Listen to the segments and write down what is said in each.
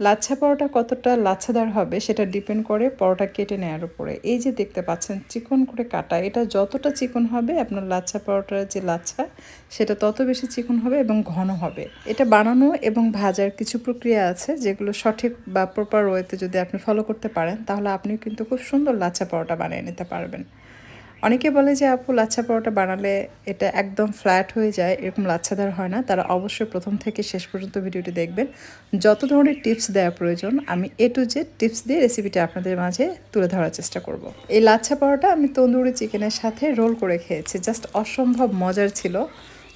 লাচ্ছা পরোটা কতটা লাচ্ছাদার হবে সেটা ডিপেন্ড করে পরোটা কেটে নেওয়ার উপরে। এই যে দেখতে পাচ্ছেন, চিকন করে কাটা, এটা যতটা চিকন হবে আপনার লাচ্ছা পরোটার যে লাচ্ছা, সেটা তত বেশি চিকন হবে এবং ঘন হবে। এটা বানানো এবং ভাজার কিছু প্রক্রিয়া আছে যেগুলো সঠিক বা প্রপার ওয়েতে যদি আপনি ফলো করতে পারেন, তাহলে আপনি কিন্তু খুব সুন্দর লাচ্ছা পরোটা বানিয়ে নিতে পারবেন। অনেকে বলে যে, আপু, লাচ্ছা পরোটা বানালে এটা একদম ফ্ল্যাট হয়ে যায়, এরকম লাচ্ছাদার হয় না। তারা অবশ্যই প্রথম থেকে শেষ পর্যন্ত ভিডিওটি দেখবেন। যত ধরনের টিপস দেওয়া প্রয়োজন, আমি এ টু জেড টিপস দিয়ে রেসিপিটা আপনাদের মাঝে তুলে ধরার চেষ্টা করব। এই লাচ্ছা পরোটা আমি তন্দুরি চিকেনের সাথে রোল করে খেয়েছি। জাস্ট অসম্ভব মজার ছিল।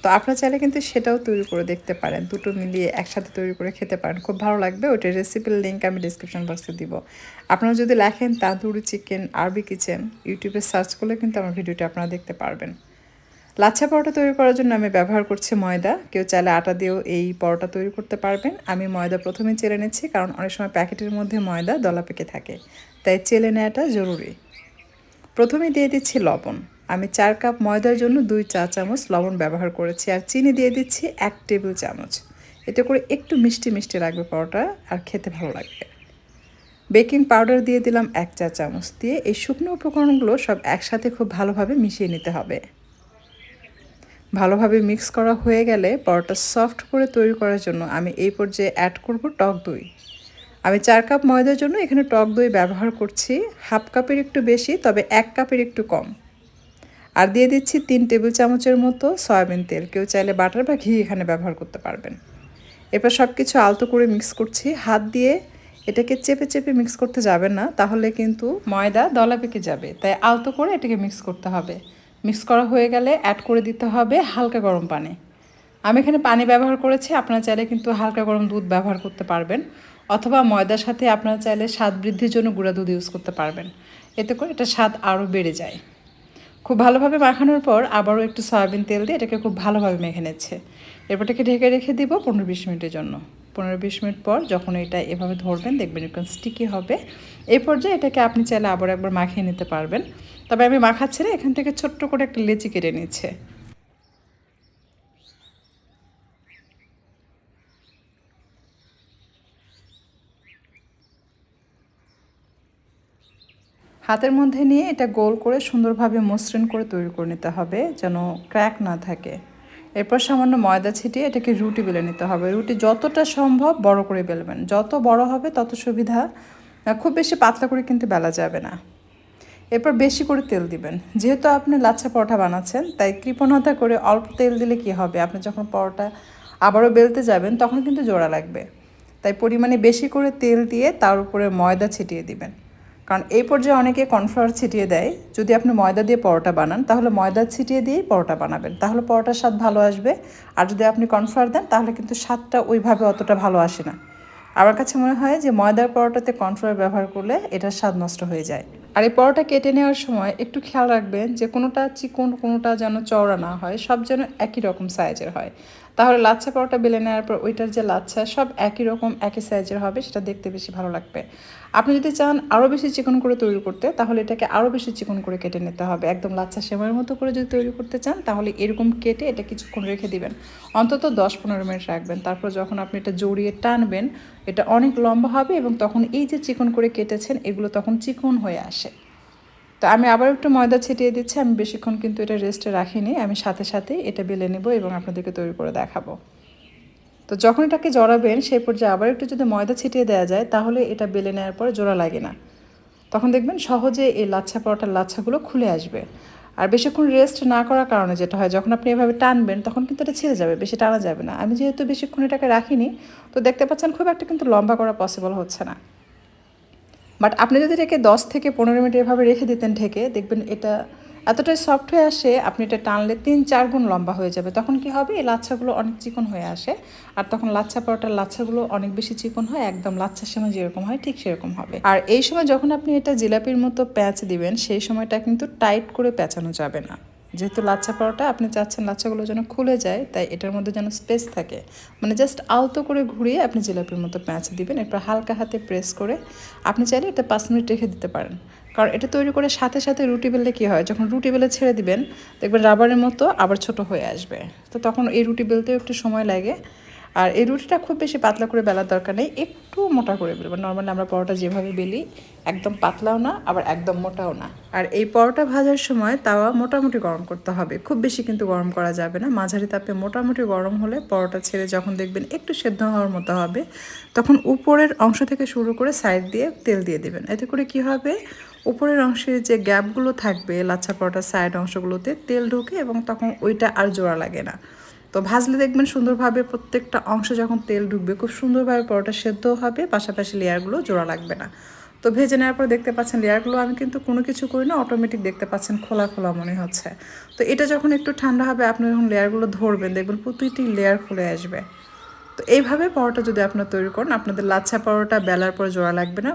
তো আপনারা চাইলে কিন্তু সেটাও তৈরি করে দেখতে পারেন। দুটো মিলিয়ে একসাথে তৈরি করে খেতে পারেন। খুব ভালো লাগবে। ওইটার রেসিপির লিঙ্ক আমি ডিসক্রিপশন বক্সে দিব। আপনারা যদি লেখেন তাঁদুরি চিকেন আরবি কিচেন ইউটিউবে সার্চ করলে কিন্তু আমার ভিডিওটি আপনারা দেখতে পারবেন। লাচ্ছা পরোটা তৈরি করার জন্য আমি ব্যবহার করছি ময়দা। কেউ চাইলে আটা দিয়েও এই পরোটা তৈরি করতে পারবেন। আমি ময়দা প্রথমে চেলে নিচ্ছি কারণ অনেক সময় প্যাকেটের মধ্যে ময়দা দলা পেকে থাকে। তাই চেলে নেওয়াটা জরুরি। প্রথমে দিয়ে দিচ্ছি লবণ। আমি চার কাপ ময়দার জন্য দুই চা চামচ লবণ ব্যবহার করেছি আর চিনি দিয়ে দিচ্ছি এক টেবিল চামচ। এতে করে একটু মিষ্টি মিষ্টি লাগবে পরোটা আর খেতে ভালো লাগবে। বেকিং পাউডার দিয়ে দিলাম এক চা চামচ দিয়ে এই শুকনো উপকরণগুলো সব একসাথে খুব ভালোভাবে মিশিয়ে নিতে হবে। ভালোভাবে মিক্স করা হয়ে গেলে পরোটা সফট করে তৈরি করার জন্য আমি এই পর্যায়ে অ্যাড করব টক দই। আমি চার কাপ ময়দার জন্য এখানে টক দই ব্যবহার করছি। হাফ কাপের একটু বেশি, তবে এক কাপের একটু কম। আর দিয়ে দিচ্ছি তিন টেবিল চামচের মতো সয়াবিন তেল। কেউ চাইলে বাটার বা ঘি এখানে ব্যবহার করতে পারবেন। এরপর সব কিছু আলতো করে মিক্স করছি। হাত দিয়ে এটাকে চেপে চেপে মিক্স করতে যাবেন না, তাহলে কিন্তু ময়দা দলা পেকে যাবে। তাই আলতো করে এটাকে মিক্স করতে হবে। মিক্স করা হয়ে গেলে অ্যাড করে দিতে হবে হালকা গরম পানি। আমি এখানে পানি ব্যবহার করেছি, আপনারা চাইলে কিন্তু হালকা গরম দুধ ব্যবহার করতে পারবেন। অথবা ময়দার সাথে আপনারা চাইলে স্বাদ বৃদ্ধির জন্য গুঁড়া দুধ ইউজ করতে পারবেন। এতে করে এটা স্বাদ আরও বেড়ে যায়। খুব ভালোভাবে মাখানোর পর আবারও একটু সয়াবিন তেল দিয়ে এটাকে খুব ভালোভাবে মেখে নিচ্ছে। এরপর এটাকে ঢেকে রেখে দিব পনেরো বিশ মিনিটের জন্য। পনেরো বিশ মিনিট পর যখন এটা এভাবে ধরবেন, দেখবেন একটু স্টিকি হবে। এই পর্যায়ে এটাকে আপনি চাইলে আবার একবার মাখিয়ে নিতে পারবেন। তবে আমি মাখাচ্ছি না, এখান থেকে ছোট্ট করে একটা লেচি কেটে নিচ্ছে। হাতের মধ্যে নিয়ে এটা গোল করে সুন্দরভাবে মসৃণ করে তৈরি করে নিতে হবে, যেন ক্র্যাক না থাকে। এরপর সামান্য ময়দা ছিটিয়ে এটাকে রুটি বেলে নিতে হবে। রুটি যতটা সম্ভব বড় করে বেলবেন। যত বড় হবে তত সুবিধা। খুব বেশি পাতলা করে কিন্তু বেলা যাবে না। এরপর বেশি করে তেল দিবেন। যেহেতু আপনি লাচ্ছা পরোটা বানাচ্ছেন, তাই কৃপণতা করে অল্প তেল দিলে কি হবে? আপনি যখন পরোটা আবারও বেলতে যাবেন, তখন কিন্তু জোড়া লাগবে। তাই পরিমাণে বেশি করে তেল দিয়ে তার উপরে ময়দা ছিটিয়ে দিবেন। কারণ এই পর্যায়ে অনেকে কর্নফ্লাওয়ার ছিটিয়ে দেয়, যদি আপনি ময়দা দিয়ে পরোটা বানান, তাহলে ময়দা ছিটিয়ে দিয়েই পরোটা বানাবেন। তাহলে পরোটার স্বাদ ভালো আসবে। আর যদি আপনি কর্নফ্লাওয়ার দেন, তাহলে কিন্তু স্বাদটা ওইভাবে অতটা ভালো আসে না। আমার কাছে মনে হয় যে ময়দার পরোটাতে কর্নফ্লাওয়ার ব্যবহার করলে এটার স্বাদ নষ্ট হয়ে যায়। আর এই পরোটা কেটে নেওয়ার সময় একটু খেয়াল রাখবেন যে কোনোটা চিকন, কোনোটা যেন চওড়া না হয়, সব যেন একই রকম সাইজের হয়। তাহলে লাচ্ছা পরোটা বেলে নেওয়ার পর ওইটার যে লাচ্ছা, সব একই রকম, একই সাইজের হবে, সেটা দেখতে বেশি ভালো লাগবে। আপনি যদি চান আরও বেশি চিকন করে তৈরি করতে, তাহলে এটাকে আরও বেশি চিকন করে কেটে নিতে হবে। একদম লাচ্ছা সেমাইয়ের মতো করে যদি তৈরি করতে চান, তাহলে এরকম কেটে এটা কিছুক্ষণ রেখে দিবেন। অন্তত দশ পনেরো মিনিট রাখবেন। তারপর যখন আপনি এটা জড়িয়ে টানবেন, এটা অনেক লম্বা হবে এবং তখন এই যে চিকন করে কেটেছেন, এগুলো তখন চিকন হয়ে আসে। তো আমি আবার একটু ময়দা ছিটিয়ে দিচ্ছি, আমি বেশিক্ষণ কিন্তু এটা রেস্টে রাখিনি, আমি সাথে সাথে এটা বেলে নেব এবং আপনাদেরকে তৈরি করে দেখাবো। তো যখন এটাকে জড়াবেন, সেই পর্যায়ে আবার একটু যদি ময়দা ছিটিয়ে দেওয়া যায়, তাহলে এটা বেলে নেওয়ার পরে জোড়া লাগে না। তখন দেখবেন সহজে এই লাচ্ছা পরোটার লাচ্ছাগুলো খুলে আসবে। আর বেশিক্ষণ রেস্ট না করার কারণে যেটা হয়, যখন আপনি এভাবে টানবেন, তখন কিন্তু এটা ছেড়ে যাবে, বেশি টানা যাবে না। আমি যেহেতু বেশিক্ষণ এটাকে রাখিনি, তো দেখতে পাচ্ছেন খুব একটা কিন্তু লম্বা করা পসিবল হচ্ছে না। বাট আপনি যদি এটাকে দশ থেকে পনেরো মিনিট এভাবে রেখে দিতেন ঢেকে, দেখবেন এটা এতটাই সফট হয়ে আসে, আপনি এটা টানলে তিন চার গুণ লম্বা হয়ে যাবে। তখন কি হবে? এই লাচ্ছাগুলো অনেক চিকন হয়ে আসে। আর তখন লাচ্ছা পরোটার লাচ্ছাগুলো অনেক বেশি চিকন হয়, একদম লাচ্ছার সময় যেরকম হয়, ঠিক সেরকম হবে। আর এই সময় যখন আপনি এটা জিলাপির মতো প্যাঁচ দিবেন, সেই সময়টা কিন্তু টাইট করে প্যাঁচানো যাবে না। যেহেতু লাচ্ছা পরোটা, আপনি চাচ্ছেন লাচ্ছাগুলো যেন খুলে যায়, তাই এটার মধ্যে যেন স্পেস থাকে। মানে জাস্ট আলতো করে ঘুরিয়ে আপনি জিলাপির মতো প্যাঁচ দিবেন, এরপর হালকা হাতে প্রেস করে আপনি চাইলে এটা পাঁচ মিনিট রেখে দিতে পারেন। কারণ এটা তৈরি করে সাথে সাথে রুটি বেললে কী হয়, যখন রুটি বেলে ছেড়ে দিবেন, দেখবেন রাবারের মতো আবার ছোট হয়ে আসবে। তো তখন এই রুটি বেলতেও একটু সময় লাগে। আর এই রুটিটা খুব বেশি পাতলা করে বেলার দরকার নেই, একটু মোটা করে বেলবো। নর্মালি আমরা পরোটা যেভাবে বেলি, একদম পাতলাও না, আবার একদম মোটাও না। আর এই পরোটা ভাজার সময় তাওয়া মোটামুটি গরম করতে হবে। খুব বেশি কিন্তু গরম করা যাবে না। মাঝারি তাপে মোটামুটি গরম হলে পরোটা ছেড়ে যখন দেখবেন একটু সেদ্ধ হওয়ার মতো হবে, তখন উপরের অংশ থেকে শুরু করে সাইড দিয়ে তেল দিয়ে দেবেন। এতে করে কি হবে? উপরের অংশের যে গ্যাপগুলো থাকবে, লাচ্ছা পরোটার সাইড অংশগুলোতে তেল ঢোকে এবং তখন ওইটা আর জোড়া লাগে না। তো ভাজলে দেখবেন সুন্দরভাবে প্রত্যেকটা অংশে যখন তেল ঢুকবে, খুব সুন্দরভাবে পরোটা সেদ্ধ হবে, পাশাপাশি লেয়ারগুলো জোড়া লাগবে না। তো ভেজে নেওয়ার পর দেখতে পাচ্ছেন লেয়ারগুলো আমি কিন্তু কোনো কিছু করি না অটোমেটিক দেখতে পাচ্ছেন খোলা খোলা মনে হচ্ছে। তো এটা যখন একটু ঠান্ডা হবে, আপনি যখন লেয়ারগুলো ধরবেন, দেখবেন প্রতিটি লেয়ার খুলে আসবে। তো এইভাবে পরোটা যদি আপনারা তৈরি করেন, আপনাদের লাচ্ছা পরোটা বেলার পর জোড়া লাগবে না,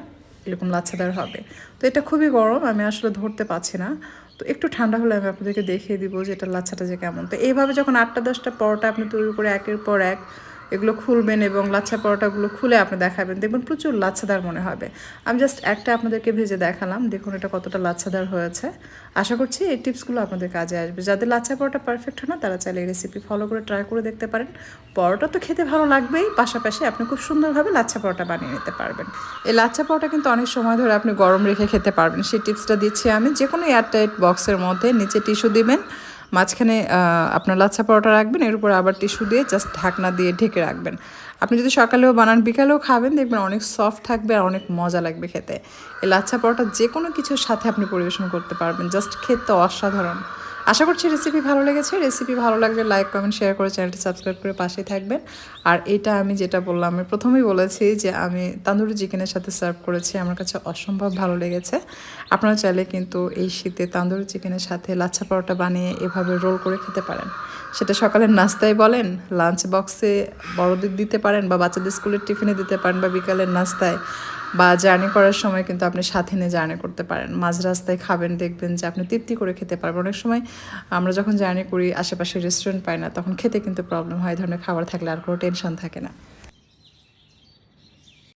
এরকম লাচ্ছাদার হবে। তো এটা খুবই গরম, আমি আসলে ধরতে পারছি না। তো একটু ঠান্ডা হলে আমি আপনাদেরকে দেখিয়ে দিব যে এটা লাচ্ছাটা যে কেমন। তো এইভাবে যখন আটটা দশটা পরোটা আপনি তৈরি করে একের পর এক এগুলো খুলবেন এবং লাচ্ছা পরোটাগুলো খুলে আপনি দেখাবেন। দেখবেন প্রচুর লাচ্ছাদার মনে হবে। আমি জাস্ট একটা আপনাদেরকে ভেজে দেখালাম। দেখুন এটা কতটা লাচ্ছাদার হয়েছে। আশা করছি এই টিপসগুলো আপনাদের কাজে আসবে। যাদের লাচ্ছা পরোটা পারফেক্ট হয় না, তারা চাইলে এই রেসিপি ফলো করে ট্রাই করে দেখতে পারেন। পরোটা তো খেতে ভালো লাগবেই। পাশাপাশি আপনি খুব সুন্দরভাবে লাচ্ছা পরোটা বানিয়ে নিতে পারবেন। এই লাচ্ছা পরোটা কিন্তু অনেক সময় ধরে আপনি গরম রেখে খেতে পারবেন। সেই টিপসটা দিচ্ছি আমি। যে কোনো এয়ারটাইট বক্সের মধ্যে নিচে টিস্যু দিবেন। মাঝখানে আপনার লাচ্ছা পরোটা রাখবেন, এর উপর আবার টিস্যু দিয়ে জাস্ট ঢাকনা দিয়ে ঢেকে রাখবেন। আপনি যদি সকালেও বানান, বিকালেও খাবেন, দেখবেন অনেক সফট থাকবে আর অনেক মজা লাগবে খেতে। এই লাচ্ছা পরোটা যে কোনো কিছুর সাথে আপনি পরিবেশন করতে পারবেন জাস্ট খেতে অসাধারণ। আশা করছি রেসিপি ভালো লেগেছে। রেসিপি ভালো লাগলে লাইক কমেন্ট শেয়ার করে চ্যানেলটি সাবস্ক্রাইব করে পাশেই থাকবেন। আর এটা আমি যেটা বললাম, আমি প্রথমেই বলেছি যে আমি তান্দুরি চিকেনের সাথে সার্ভ করেছি, আমার কাছে অসম্ভব ভালো লেগেছে। আপনারা চাইলে কিন্তু এই শীতে তান্দুরি চিকেনের সাথে লাচ্ছা পরোটা বানিয়ে এভাবে রোল করে খেতে পারেন। সেটা সকালের নাস্তায় বলেন লাঞ্চ বক্সে বড়দের দিতে পারেন বা বাচ্চাদের স্কুলের টিফিনে দিতে পারেন বা বিকালের নাস্তায়। বা জার্নি করার সময় কিন্তু আপনি সাথে নিয়ে জার্নি করতে পারেন। মাঝ রাস্তায় খাবেন, দেখবেন যে আপনি তৃপ্তি করে খেতে পারবেন। অনেক সময় আমরা যখন জার্নি করি, আশেপাশে রেস্টুরেন্ট পাই না, তখন খেতে কিন্তু প্রবলেম হয়। ধরনের খাবার থাকলে আর কোনো টেনশন থাকে না।